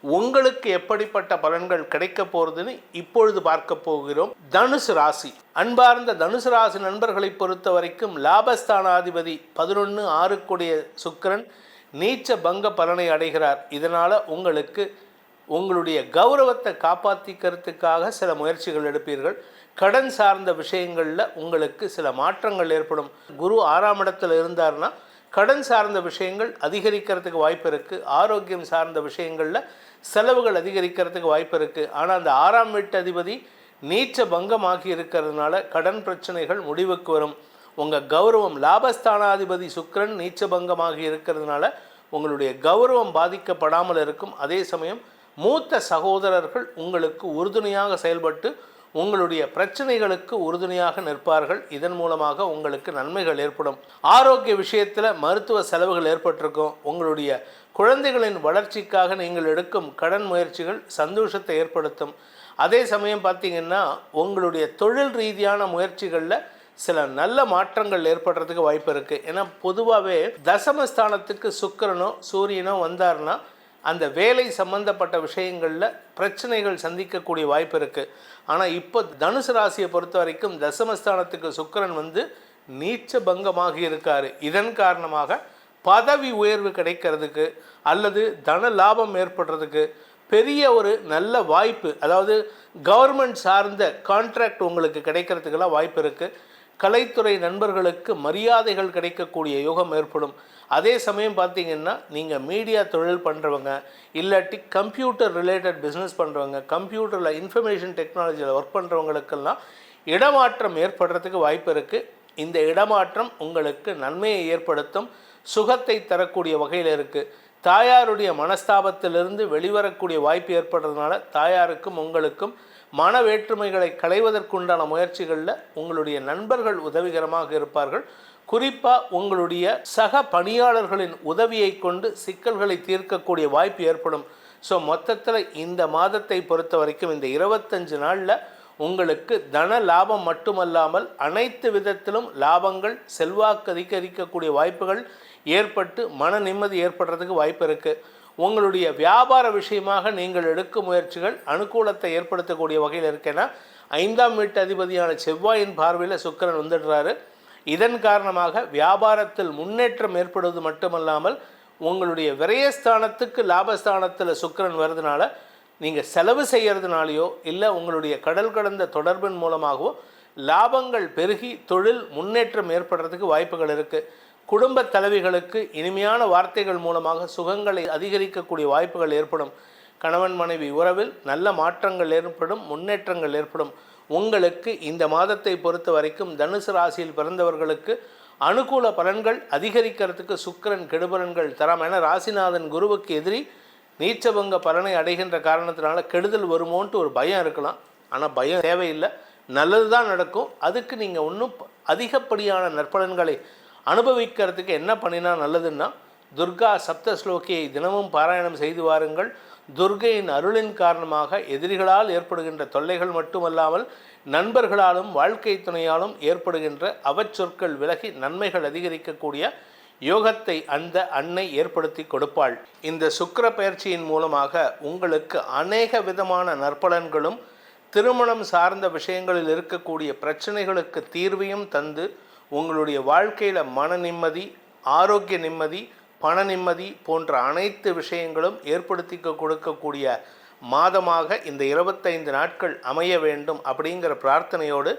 உங்களுக்கு எப்படிப்பட்ட பலன்கள் கிடைக்க போகிறதுன்னு இப்பொழுது பார்க்க போகிறோம். தனுசு ராசி. அன்பார்ந்த தனுசு ராசி நண்பர்களை பொறுத்த வரைக்கும் லாபஸ்தானாதிபதி பதினொன்று ஆறுக்குடைய சுக்கரன் நீச்ச பங்க பலனை அடைகிறார். இதனால் உங்களுக்கு உங்களுடைய கௌரவத்தை காப்பாற்றிக்கிறதுக்காக சில முயற்சிகள் எடுப்பீர்கள். கடன் சார்ந்த விஷயங்களில் உங்களுக்கு சில மாற்றங்கள் ஏற்படும். குரு ஆறாம் இடத்தில் இருந்தார்னா கடன் சார்ந்த விஷயங்கள் அதிகரிக்கிறதுக்கு வாய்ப்பு இருக்குது ஆரோக்கியம் சார்ந்த விஷயங்களில் செலவுகள் அதிகரிக்கிறதுக்கு வாய்ப்பு இருக்குது ஆனால் அந்த ஆறாம் வீட்டு அதிபதி நீச்ச பங்கமாகி இருக்கிறதுனால கடன் பிரச்சனைகள் முடிவுக்கு வரும். உங்கள் கௌரவம் லாபஸ்தானாதிபதி சுக்கரன் நீச்ச பங்கமாகி இருக்கிறதுனால உங்களுடைய கௌரவம் பாதிக்கப்படாமல் இருக்கும். அதே சமயம் மூத்த சகோதரர்கள் உங்களுக்கு உறுதுணையாக செயல்பட்டு உங்களுடைய பிரச்சனைகளுக்கு உறுதுணையாக நிற்பார்கள். இதன் மூலமாக உங்களுக்கு நன்மைகள் ஏற்படும். ஆரோக்கிய விஷயத்தில் மருத்துவ செலவுகள் ஏற்பட்டிருக்கும். உங்களுடைய குழந்தைகளின் வளர்ச்சிக்காக நீங்கள் எடுக்கும் கடன் முயற்சிகள் சந்தோஷத்தை ஏற்படுத்தும். அதே சமயம் பார்த்தீங்கன்னா உங்களுடைய தொழில் ரீதியான முயற்சிகளில் சில நல்ல மாற்றங்கள் ஏற்படுறதுக்கு வாய்ப்பு இருக்குது ஏன்னா பொதுவாகவே தசமஸ்தானத்துக்கு சுக்கிரனோ சூரியனோ வந்தார்னா அந்த வேலை சம்பந்தப்பட்ட விஷயங்களில் பிரச்சனைகள் சந்திக்கக்கூடிய வாய்ப்பு இருக்குது ஆனால் இப்போ தனுசு ராசியை பொறுத்த வரைக்கும் தசமஸ்தானத்துக்கு சுக்கிரன் வந்து நீச்ச பங்கமாக இருக்கார். இதன் காரணமாக பதவி உயர்வு கிடைக்கிறதுக்கு அல்லது தன லாபம் ஏற்படுறதுக்கு பெரிய ஒரு நல்ல வாய்ப்பு அதாவது கவர்மெண்ட் சார்ந்த கான்ட்ராக்ட் உங்களுக்கு கிடைக்கிறதுக்கெல்லாம் வாய்ப்பு இருக்குது கலைத்துறை நண்பர்களுக்கு மரியாதைகள் கிடைக்கக்கூடிய யோகம் ஏற்படும். அதே சமயம் பார்த்தீங்கன்னா நீங்கள் மீடியா தொழில் பண்ணுறவங்க இல்லாட்டி கம்ப்யூட்டர் ரிலேட்டட் பிஸ்னஸ் பண்ணுறவங்க கம்ப்யூட்டரில் இன்ஃபர்மேஷன் டெக்னாலஜியில் ஒர்க் பண்ணுறவங்களுக்கெல்லாம் இடமாற்றம் ஏற்படுறதுக்கு வாய்ப்பு இருக்குது இந்த இடமாற்றம் உங்களுக்கு நன்மையை ஏற்படுத்தும் சுகத்தை தரக்கூடிய வகையில் இருக்குது தாயாருடைய மனஸ்தாபத்திலிருந்து வெளிவரக்கூடிய வாய்ப்பு ஏற்படுறதுனால தாயாருக்கும் உங்களுக்கும் மன வேற்றுமைகளை களைவதற்குண்டான முயற்சிகளில் உங்களுடைய நண்பர்கள் உதவிகரமாக இருப்பார்கள். குறிப்பாக உங்களுடைய சக பணியாளர்களின் உதவியை கொண்டு சிக்கல்களை தீர்க்கக்கூடிய வாய்ப்பு ஏற்படும். ஸோ மொத்தத்தில் இந்த மாதத்தை பொறுத்த வரைக்கும் இந்த இருபத்தஞ்சு நாளில் உங்களுக்கு தன லாபம் மட்டுமல்லாமல் அனைத்து விதத்திலும் லாபங்கள் செல்வாக்கு அதிகரிக்கக்கூடிய வாய்ப்புகள் ஏற்பட்டு மன நிம்மதி ஏற்படுறதுக்கு வாய்ப்பு இருக்குது உங்களுடைய வியாபார விஷயமாக நீங்கள் எடுக்கும் முயற்சிகள் அனுகூலத்தை ஏற்படுத்தக்கூடிய வகையில் இருக்கேன்னா ஐந்தாம் வீட்டு அதிபதியான செவ்வாயின் பார்வையில் சுக்கிரன் வந்துடுறாரு. இதன் காரணமாக வியாபாரத்தில் முன்னேற்றம் ஏற்படுவது மட்டுமல்லாமல் உங்களுடைய விரயஸ்தானத்துக்கு லாபஸ்தானத்தில் சுக்கிரன் வர்றதுனால நீங்கள் செலவு செய்கிறதுனாலையோ இல்லை உங்களுடைய கடல் கடந்த தொடர்பின் மூலமாகவோ லாபங்கள் பெருகி தொழில் முன்னேற்றம் ஏற்படுறதுக்கு வாய்ப்புகள் இருக்குது குடும்ப தலைவிகளுக்கு இனிமையான வார்த்தைகள் மூலமாக சுகங்களை அதிகரிக்கக்கூடிய வாய்ப்புகள் ஏற்படும். கணவன் மனைவி உறவில் நல்ல மாற்றங்கள் ஏற்படும் முன்னேற்றங்கள் ஏற்படும். உங்களுக்கு இந்த மாதத்தை பொறுத்த வரைக்கும் தனுசு ராசியில் பிறந்தவர்களுக்கு அனுகூல பலன்கள் அதிகரிக்கிறதுக்கு சுக்கிரன் கெடுபலன்கள் தராம. என ராசிநாதன் குருவுக்கு எதிரி நீச்சபங்க பலனை அடைகின்ற காரணத்தினால கெடுதல் வருமோன்ட்டு ஒரு பயம் இருக்கலாம். ஆனால் பயம் தேவையில்லை. நல்லது தான் நடக்கும். அதுக்கு நீங்கள் இன்னும் அதிகப்படியான நற்பலன்களை அனுபவிக்கிறதுக்கு என்ன பண்ணினா நல்லதுன்னா துர்கா சப்த ஸ்லோகியை தினமும் பாராயணம் செய்து வாருங்கள். துர்கையின் அருளின் காரணமாக எதிரிகளால் ஏற்படுகின்ற தொல்லைகள் மட்டுமல்லாமல் நண்பர்களாலும் வாழ்க்கை துணையாலும் ஏற்படுகின்ற அவச்சொற்கள் விலகி நன்மைகள் அதிகரிக்கக்கூடிய யோகத்தை அந்த அன்னை ஏற்படுத்தி கொடுப்பாள். இந்த சுக்கர பயிற்சியின் மூலமாக உங்களுக்கு அநேக விதமான நற்பலன்களும் திருமணம் சார்ந்த விஷயங்களில் இருக்கக்கூடிய பிரச்சனைகளுக்கு தீர்வையும் தந்து உங்களுடைய வாழ்க்கையில் மன நிம்மதி ஆரோக்கிய நிம்மதி பண நிம்மதி போன்ற அனைத்து விஷயங்களும் ஏற்படுத்தி கொடுக்கக்கூடிய மாதமாக இந்த இருபத்தைந்து நாட்கள் அமைய வேண்டும் அப்படிங்கிற பிரார்த்தனையோடு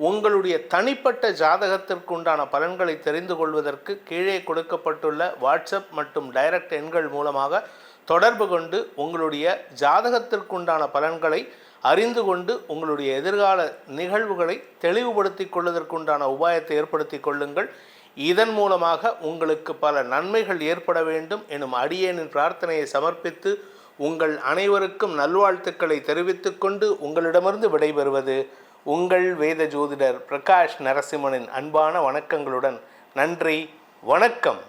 உங்களுடைய தனிப்பட்ட ஜாதகத்திற்குண்டான பலன்களை தெரிந்து கொள்வதற்கு கீழே கொடுக்கப்பட்டுள்ள வாட்ஸ்அப் மற்றும் டைரக்ட் எண்கள் மூலமாக தொடர்பு கொண்டு உங்களுடைய ஜாதகத்திற்குண்டான பலன்களை அறிந்து கொண்டு உங்களுடைய எதிர்கால நிகழ்வுகளை தெளிவுபடுத்திக் கொள்வதற்குண்டான உபாயத்தை ஏற்படுத்தி கொள்ளுங்கள். இதன் மூலமாக உங்களுக்கு பல நன்மைகள் ஏற்பட வேண்டும் எனும் அடியேனின் பிரார்த்தனையை சமர்ப்பித்து உங்கள் அனைவருக்கும் நல்வாழ்த்துக்களை தெரிவித்துக்கொண்டு உங்களிடமிருந்து விடைபெறுவது உங்கள் வேத ஜோதிடர் பிரகாஷ் நரசிம்மனின் அன்பான வணக்கங்களுடன். நன்றி வணக்கம்.